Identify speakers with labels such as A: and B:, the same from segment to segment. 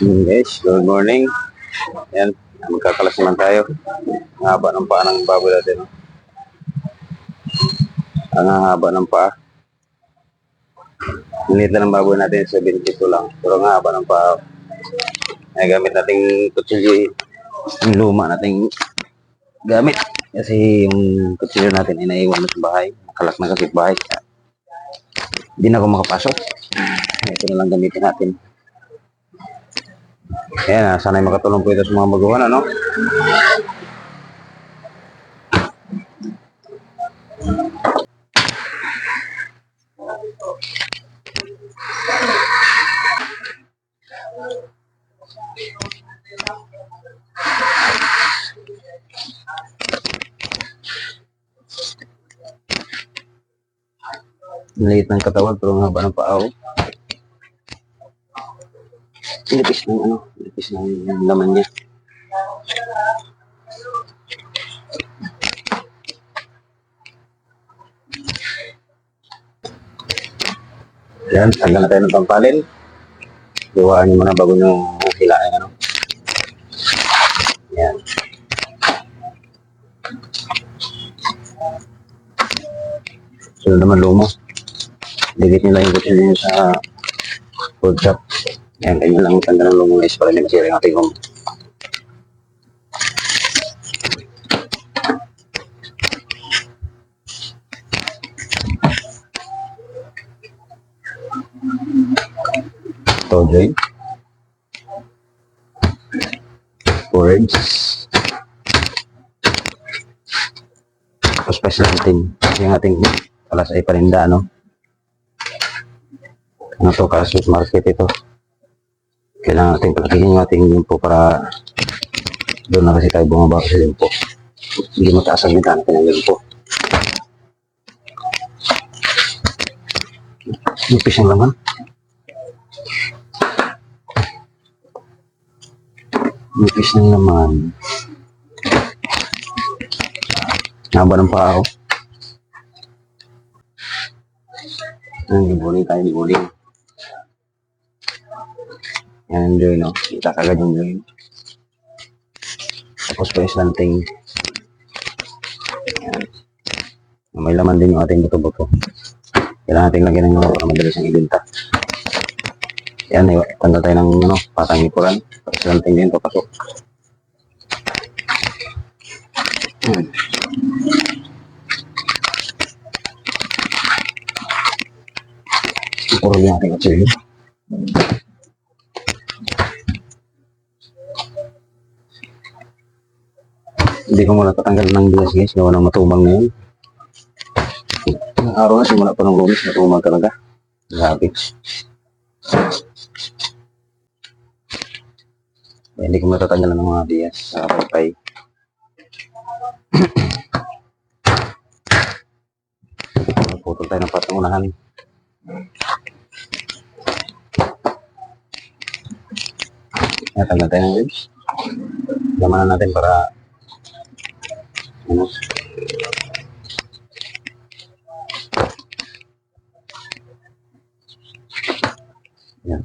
A: Guys, good morning. Yan, magkakalas naman tayo. Ang haba ng paa ng baboy natin. Ang haba ng paa. Lang ng baboy natin, 72 lang. Pero ang haba ng paa. Ay, gamit nating kutsilyo. Yung luma nating gamit. Kasi yung kutsilyo natin ay naiwan na sa bahay. Nakalak na kasi sa bahay. Hindi na ako makapasok. Ito na lang gamitin natin. Ayan, ah, sana'y makatulong po ito sa mga baguhan, ano? Maliit ng katawan, pero ang haba ng paa, oh. Nipis ng ano, nipis ng laman niya. Yan, tanggal na tayo ng pampalin. Iwaan niyo muna bago nyo hilain, ano. Yan. Sunod naman lumo. Digit nila yung kutsilyo niyo sa food. Yan, ganyan lang tanda ng lumo guys para hindi masira yung ating home. Ito, Jay. Porridge. Tapos special natin yung ating alas ay parinda, no? Ano to, Kasus Market ito kailangan natin palakihin yung ating limpo para doon na kasi tayo bumaba sa limpo. Hindi mataas ang bintana natin ng limpo. Nipis ang laman. Nipis ng laman. Haba ng paa ako. Ang gibuling tayo, gibuling. Yan yung joy? Kita kagad yung joy. Tapos pa islanting. Yan. May laman din yung ating buto-buto. Kailangan natin lagyan ng mga para madalas ang ibenta. Yan, tanda tayo ng ano, patang ikuran. Tapos islanting din, papasok. Yan. Puro yung ating kutsilyo. Hindi ko muna tatanggal ng bias guys, gawa ng matubang na yun. Ilang araw na simula pa ng lumis, matubang talaga. Grabe. Kaya hindi ko matatanggal ng mga bias sa paypay. Putol tayo ng patungunahan. Natanggal tayo ng ribs. Gamanan natin para ano? Yan.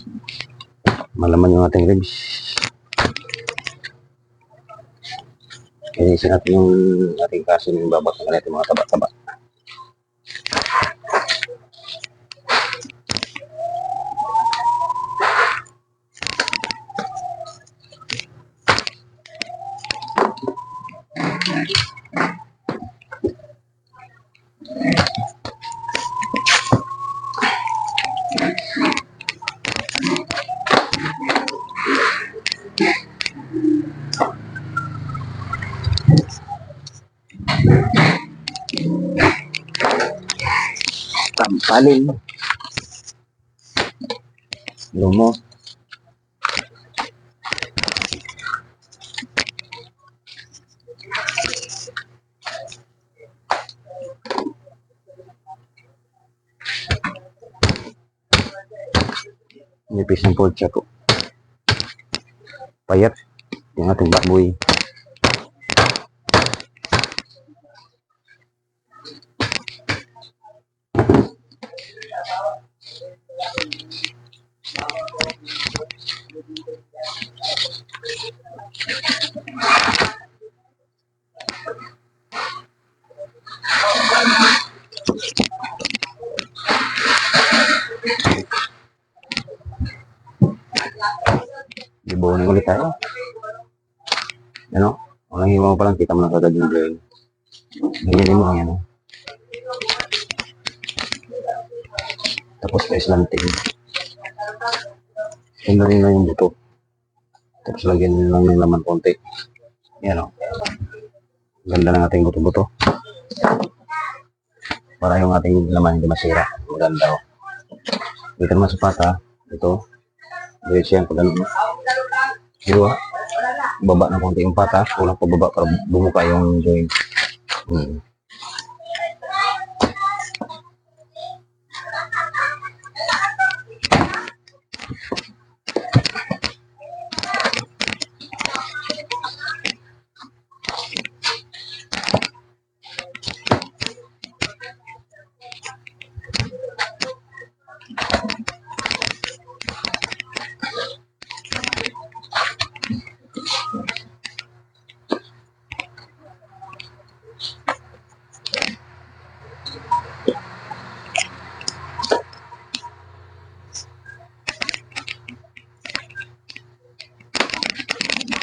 A: Malaman yung ating ribs. Kinisin natin yung ating kaso yung babak ng natin mga taba-taba. Tampalin. Lumo. Nipis ng pork chop. Payat. Yung ating baboy. Ibunin ulit tayo. Ano? Walang hiwa mo pa lang, kita mo na kagad yung join. Ganyan mo lang yan. oh. Tapos guys, lanting. Tingnan rin na yung buto. Tapos lagyan nyo lang ng laman konti. Yan o. Ganda ng ating buto-buto. Para yung ating laman hindi masira. Maganda o. Dito naman sa pata. Ito. Diretso yan. Pag ano. Diba? Baba ng konti yung pata. Kulang pa para bumuka yung joint. Hmm.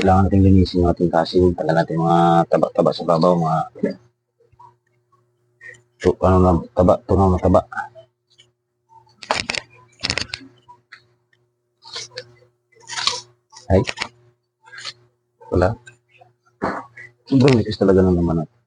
A: Kailangan natin linisin yung ating casing. Tagal natin mga taba-taba sa babaw, mga tu, ano na, taba, tunaw na taba. Ay. Wala. Sobrang nipis talaga ng naman natin.